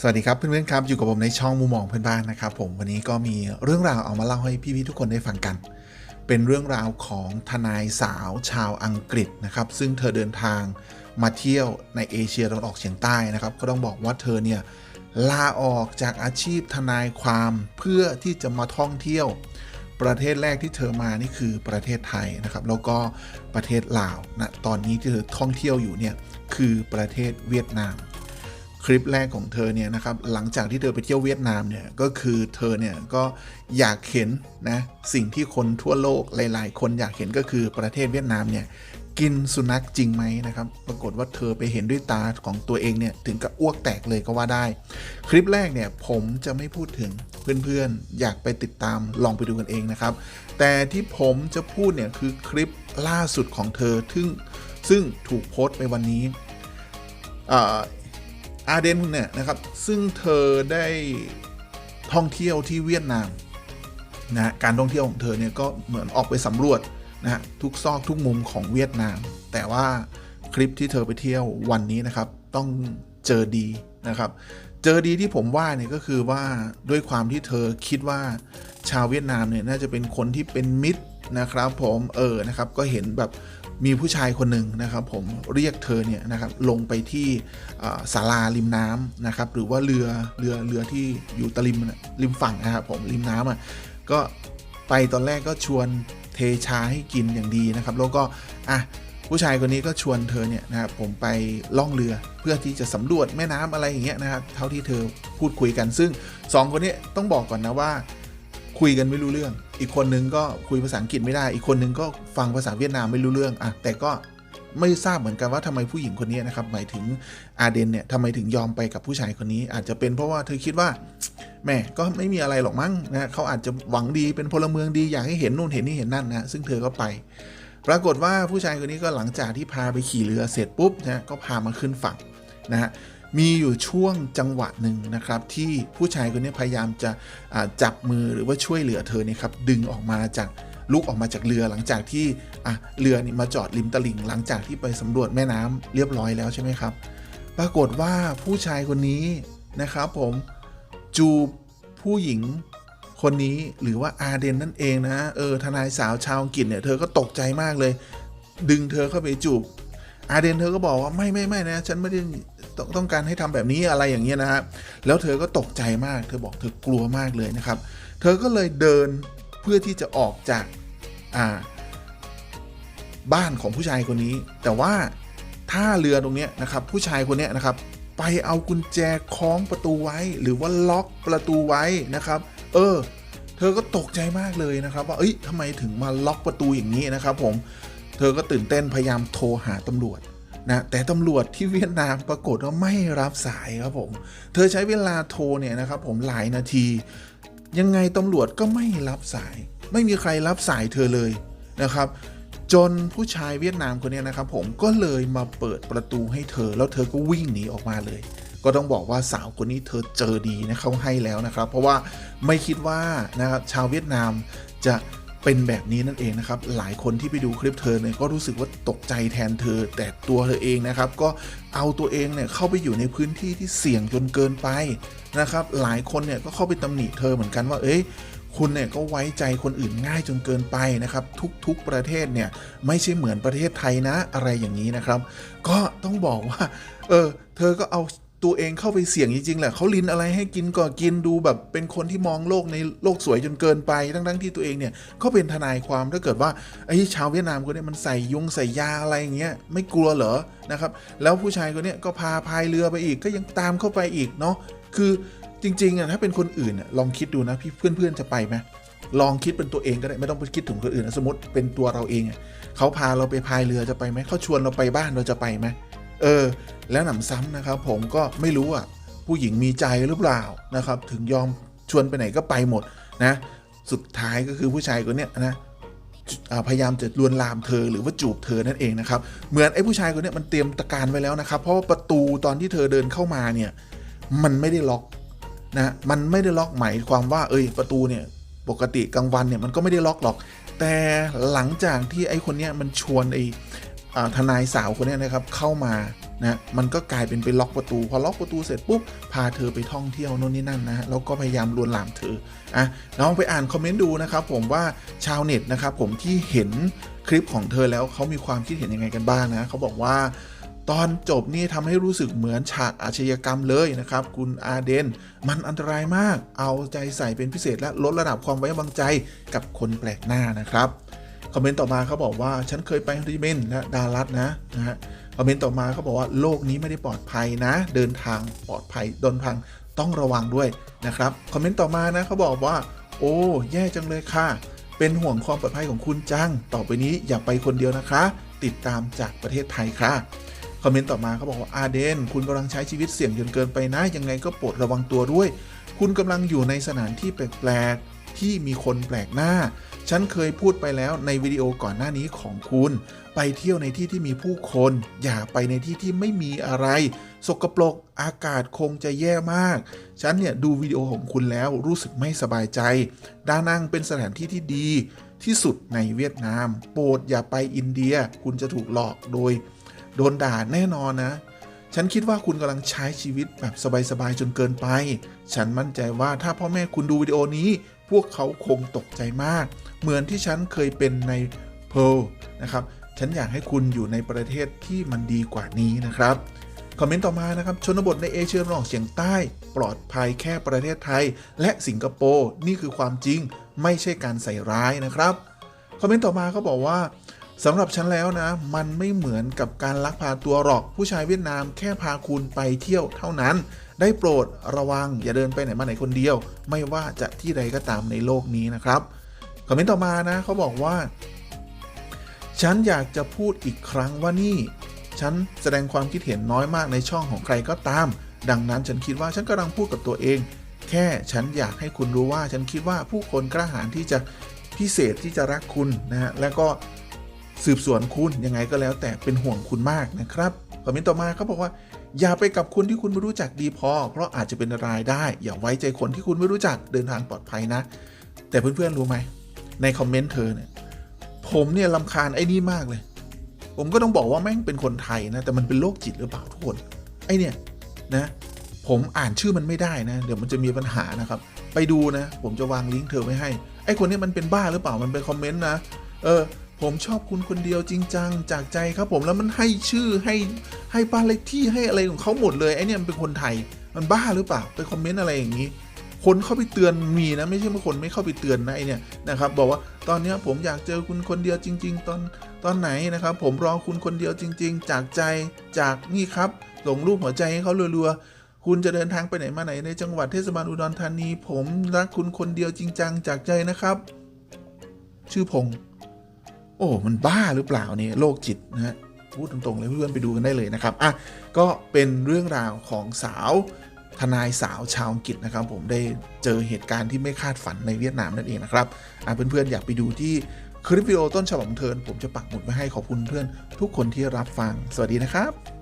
สวัสดีครับเพื่อนๆครับอยู่กับผมในช่องมุมมองเพื่อนบ้านนะครับผมวันนี้ก็มีเรื่องราวเอามาเล่าให้พี่ๆทุกคนได้ฟังกัน เป็นเรื่องราวของทนายสาวชาวอังกฤษนะครับซึ่งเธอเดินทางมาเที่ยวในเอเชียตะวันออกเฉียงใต้นะครับ ก็ต้องบอกว่าเธอเนี่ยลาออกจากอาชีพทนายความเพื่อที่จะมาท่องเที่ยว ประเทศแรกที่เธอมานี่คือประเทศไทยนะครับ แล้วก็ประเทศลาวนะตอนนี้ที่เธอท่องเที่ยวอยู่เนี่ยคือประเทศเวียดนาม คลิปแรกของเธอเนี่ยนะครับหลังจากที่เธอไปเที่ยวเวียดนามเนี่ยก็คือเธอเนี่ยก็อยากเห็นนะสิ่งที่คนทั่วโลกหลาย ๆ คนอยากเห็นก็คือประเทศเวียดนามเนี่ยกินสุนัขจริงไหมนะครับ ปรากฏว่าเธอไปเห็นด้วยตาของตัวเองเนี่ยถึงกับอ้วกแตกเลยก็ว่าได้ คลิปแรกเนี่ยผมจะไม่พูดถึงเพื่อนๆ อยากไปติดตามลองไปดูกันเองนะครับ แต่ที่ผมจะพูดเนี่ยคือคลิปล่าสุดของเธอซึ่งซึ่งถูกโพสต์ไปวันนี้อ่า อาเดนเนี่ยนะครับซึ่งเธอได้ท่องเที่ยวที่เวียดนามนะการท่องเที่ยวของเธอเนี่ยก็เหมือนออกไปสำรวจนะฮะทุกซอกทุกมุมของเวียดนาม แต่ว่าคลิปที่เธอไปเที่ยววันนี้นะครับ ต้องเจอดีนะครับ เจอดีที่ผมว่าเนี่ยก็คือว่าด้วยความที่เธอคิดว่าชาวเวียดนามเนี่ยน่าจะเป็นคนที่เป็นมิตรนะครับ ผมเออนะครับก็เห็นแบบ มีผู้ชายคนหนึ่งนะครับผมเรียกเธอเนี่ยนะครับลงไปที่ศาลาริมน้ำนะครับหรือว่าเรือเรือเรือที่อยู่ตะริมริมฝั่งนะครับผมริมน้ำอะก็ไปตอนแรกก็ชวนเทชาให้กินอย่างดีนะครับ แล้วก็อะผู้ชายคนนี้ก็ชวนเธอเนี่ยนะครับผมไปล่องเรือเพื่อที่จะสำรวจแม่น้ำอะไรอย่างเงี้ยนะครับเท่าที่เธอพูดคุยกันซึ่งสองคนนี้ต้องบอกก่อนนะว่า คุยกันไม่รู้เรื่อง อีกคนนึงก็คุยภาษาอังกฤษไม่ได้ อีกคนนึงก็ฟังภาษาเวียดนามไม่รู้เรื่องอะแต่ก็ไม่ทราบเหมือนกันว่าทำไมผู้หญิงคนนี้นะครับ หมายถึงอาเดนเนี่ยทำไมถึงยอมไปกับผู้ชายคนนี้ อาจจะเป็นเพราะว่าเธอคิดว่าแม่ก็ไม่มีอะไรหรอกมั้งนะเขาอาจจะหวังดีเป็นพลเมืองดีอยากให้เห็นนู่นเห็นนี่เห็นนั่นนะซึ่งเธอก็ไป ปรากฏว่าผู้ชายคนนี้ก็หลังจากที่พาไปขี่เรือเสร็จปุ๊บนะก็พามาขึ้นฝั่งนะฮะ มีอยู่ช่วงจังหวะหนึ่งนะครับ ที่ผู้ชายคนนี้พยายามจะจับมือหรือว่าช่วยเหลือเธอเนี่ยครับดึงออกมาจากลุกออกมาจากเรือหลังจากที่เรือนี่มาจอดริมตลิ่ง หลังจากที่ไปสำรวจแม่น้ำเรียบร้อยแล้วใช่ไหมครับ ปรากฏว่าผู้ชายคนนี้นะครับผมจูบผู้หญิงคนนี้หรือว่าอาเดนนั่นเองนะเออทนายสาวชาวอังกฤษเนี่ยเธอก็ตกใจมากเลย ดึงเธอเข้าไปจูบอาเดนเธอก็บอกว่าไม่ไม่ไม่นะ ฉันไม่ได้ ต้องการให้ทำแบบนี้อะไรอย่างเงี้ยนะฮะแล้วเธอก็ตกใจมาก เธอบอกเธอกลัวมากเลยนะครับ เธอก็เลยเดินเพื่อที่จะออกจากอ่าบ้านของผู้ชายคนนี้ แต่ว่าท่าเรือตรงเนี้ยนะครับ ผู้ชายคนเนี้ยนะครับ ไปเอากุญแจคล้องประตูไว้ หรือว่าล็อกประตูไว้นะครับ เออ เธอก็ตกใจมากเลยนะครับ ว่าเอ้ยทำไมถึงมาล็อกประตูอย่างนี้นะครับ ผม เธอก็ตื่นเต้นพยายามโทรหาตำรวจ นะแต่ตำรวจที่เวียดนามปรากฏว่าไม่รับสายครับผม เธอใช้เวลาโทรเนี่ยนะครับผมหลายนาที ยังไงตำรวจก็ไม่รับสาย ไม่มีใครรับสายเธอเลยนะครับจนผู้ชายเวียดนามคนนี้นะครับผมก็เลยมาเปิดประตูให้เธอ แล้วเธอก็วิ่งหนีออกมาเลย ก็ต้องบอกว่าสาวคนนี้เธอเจอดีนะเขาให้แล้วนะครับ เพราะว่าไม่คิดว่านะครับชาวเวียดนามจะ เป็นแบบนี้นั่นเองนะครับ หลายคนที่ไปดูคลิปเธอเนี่ยก็รู้สึกว่าตกใจแทนเธอ แต่ตัวเธอเองนะครับ ก็เอาตัวเองเนี่ยเข้าไปอยู่ในพื้นที่ที่เสี่ยงจนเกินไปนะครับ หลายคนเนี่ยก็เข้าไปตำหนิเธอเหมือนกันว่า เอ้ยคุณเนี่ยก็ไว้ใจคนอื่นง่ายจนเกินไปนะครับ ทุกๆประเทศเนี่ยไม่ใช่เหมือนประเทศไทยนะอะไรอย่างนี้นะครับ ก็ต้องบอกว่า เออ เธอก็เอา ตัวเองเข้าไปเสี่ยงจริงๆแหละเขาลินอะไรให้กินก็กินดูแบบเป็นคนที่มองโลกในโลกสวยจนเกินไปทั้งๆที่ตัวเองเนี่ยก็เป็นทนายความถ้าเกิดว่าไอ้ชาวเวียดนามคนนี้มันใส่ยุงใส่ยาอะไรอย่างเงี้ยไม่กลัวเหรอนะครับแล้วผู้ชายคนนี้ก็พาพายเรือไปอีกก็ยังตามเข้าไปอีกเนาะคือจริงๆอะถ้าเป็นคนอื่นอะลองคิดดูนะพี่เพื่อนๆจะไปไหมลองคิดเป็นตัวเองก็ได้ไม่ต้องไปคิดถึงคนอื่นนะสมมติเป็นตัวเราเองเขาพาเราไปพายเรือจะไปไหมเขาชวนเราไปบ้านเราจะไปไหม เออ แล้วหนำซ้ำนะครับ ผมก็ไม่รู้อะผู้หญิงมีใจหรือเปล่านะครับ ถึงยอมชวนไปไหนก็ไปหมดนะ สุดท้ายก็คือผู้ชายคนเนี้ยนะพยายามจะลวนลามเธอหรือว่าจูบเธอนั่นเองนะครับ เหมือนไอ้ผู้ชายคนนี้มันเตรียมตะการไว้แล้วนะครับ เพราะว่าประตูตอนที่เธอเดินเข้ามาเนี่ย มันไม่ได้ล็อกนะ มันไม่ได้ล็อกหมายความว่า เอ้ยประตูเนี่ยปกติกลางวันเนี่ยมันก็ไม่ได้ล็อกหรอก แต่หลังจากที่ไอ้คนเนี้ยมันชวนไอ้ ทนายสาวคนนี้นะครับเข้ามานะมันก็กลายเป็นไปล็อกประตู พอล็อกประตูเสร็จปุ๊บพาเธอไปท่องเที่ยวโน่นนี่นั่นนะฮะแล้วก็พยายามลวนลามเธออะลองไปอ่านคอมเมนต์ดูนะครับผมว่าชาวเน็ตนะครับผมที่เห็นคลิปของเธอแล้วเขามีความคิดเห็นยังไงกันบ้างนะเขาบอกว่าตอนจบนี่ทำให้รู้สึกเหมือนฉากอาชญากรรมเลยนะครับ คุณอาเดน มันอันตรายมาก เอาใจใส่เป็นพิเศษและลดระดับความไว้วางใจกับคนแปลกหน้านะครับ คอมเมนต์ต่อมาเขาบอกว่าฉันเคยไปฮอริเมนและดารัสนะนะฮะคอมเมนต์ต่อมาเขาบอกว่าโลกนี้ไม่ได้ปลอดภัยนะ เดินทางปลอดภัยเดินทางต้องระวังด้วยนะครับคอมเมนต์ต่อมานะเขาบอกว่า โอ้แย่จังเลยค่ะ เป็นห่วงความปลอดภัยของคุณจัง ต่อไปนี้อย่าไปคนเดียวนะคะ ติดตามจากประเทศไทยค่ะคอมเมนต์ต่อมาเขาบอกว่าอาเดน คุณกำลังใช้ชีวิตเสี่ยงจนเกินไปนะ ยังไงก็โปรดระวังตัวด้วย คุณกำลังอยู่ในสถานที่แปลกๆที่มีคนแปลกหน้า ฉันเคยพูดไปแล้วในวิดีโอก่อนหน้านี้ของคุณ ไปเที่ยวในที่ที่มีผู้คน อย่าไปในที่ที่ไม่มีอะไร สกปรกอากาศคงจะแย่มาก ฉันเนี่ยดูวิดีโอของคุณแล้วรู้สึกไม่สบายใจ ดานังเป็นสถานที่ที่ดีที่สุดในเวียดนาม โปรดอย่าไปอินเดีย คุณจะถูกหลอกโดย โดนด่าแน่นอนนะ ฉันคิดว่าคุณกำลังใช้ชีวิตแบบสบายๆจนเกินไป ฉันมั่นใจว่าถ้าพ่อแม่คุณดูวิดีโอนี้ พวกเขาคงตกใจมาก เหมือนที่ฉันเคยเป็นในเพลนะครับ ฉันอยากให้คุณอยู่ในประเทศที่มันดีกว่านี้นะครับ คอมเมนต์ต่อมานะครับ ชนบทในเอเชียตะวันออกเฉียงใต้ ปลอดภัยแค่ประเทศไทย และสิงคโปร์นี่คือความจริง ไม่ใช่การใส่ร้ายนะครับ คอมเมนต์ต่อมาเขาบอกว่าสำหรับฉันแล้วนะ มันไม่เหมือนกับการลักพาตัวหรอกผู้ชายเวียดนามแค่พาคุณไปเที่ยวเท่านั้น ได้โปรดระวังอย่าเดินไปไหนมาไหนคนเดียว ไม่ว่าจะที่ใดก็ตามในโลกนี้นะครับ คอมเมนต์ต่อมานะเขาบอกว่า ฉันอยากจะพูดอีกครั้งว่านี่ ฉันแสดงความคิดเห็นน้อยมากในช่องของใครก็ตาม ดังนั้นฉันคิดว่าฉันกำลังพูดกับตัวเอง แค่ฉันอยากให้คุณรู้ว่า ฉันคิดว่าผู้คนกล้าหาญที่จะพิเศษที่จะรักคุณนะฮะและก็สืบสวนคุณยังไงก็แล้วแต่เป็นห่วงคุณมากนะครับคอมเมนต์ต่อมาเขาบอกว่า อย่าไปกับคนที่คุณไม่รู้จักดีพอ เพราะอาจจะเป็นรายได้ อย่าไว้ใจคนที่คุณไม่รู้จักเดินทางปลอดภัยนะ แต่เพื่อนๆรู้ไหม ในคอมเมนต์เธอเนี่ยผมเนี่ยลำคาญไอ้นี่มากเลย ผมก็ต้องบอกว่าแม่งเป็นคนไทยนะ แต่มันเป็นโรคจิตหรือเปล่าทุกคน ไอเนี่ยนะ ผมอ่านชื่อมันไม่ได้นะ เดี๋ยวมันจะมีปัญหานะครับ ไปดูนะ ผมจะวางลิงก์เธอไว้ให้ ไอคนนี้มันเป็นบ้าหรือเปล่า มันเป็นคอมเมนต์นะ เออ ผมชอบคุณคนเดียวจริงจังจากใจครับผมแล้วมันให้ชื่อให้ให้บ้านเลขที่ให้อะไรของเขาหมดเลยไอเนี่ยมันเป็นคนไทย มันบ้าหรือเปล่า ไปคอมเมนต์อะไรอย่างนี้ คนเข้าไปเตือนมีนะ ไม่ใช่ว่าคนไม่เข้าไปเตือนนะไอเนี่ยนะครับ บอกว่าตอนนี้ผมอยากเจอคุณคนเดียวจริง ๆ ตอนตอนไหนนะครับ ผมรอคุณคนเดียวจริง ๆ จากใจจากนี่ครับส่งรูปหัวใจให้เขารัวๆคุณจะเดินทางไปไหนมาไหนในจังหวัดเทศบาลอุดรธานี ผมรักคุณคนเดียวจริงจังจากใจนะครับ ชื่อพงษ์โอ้มันบ้าหรือเปล่าเนี่ยโรคจิตนะฮะพูดตรงๆเลยเพื่อนไปดูกันได้เลยนะครับ อะ ก็เป็นเรื่องราวของสาว ทนายสาวชาวอังกฤษนะครับ ผมได้เจอเหตุการณ์ที่ไม่คาดฝันในเวียดนามนั่นเองนะครับเพื่อนๆอยากไปดูที่คลิปวิดีโอต้นฉบับของเธอผมจะปักหมุดไว้ให้ขอบคุณเพื่อนทุกคนที่รับฟัง สวัสดีนะครับ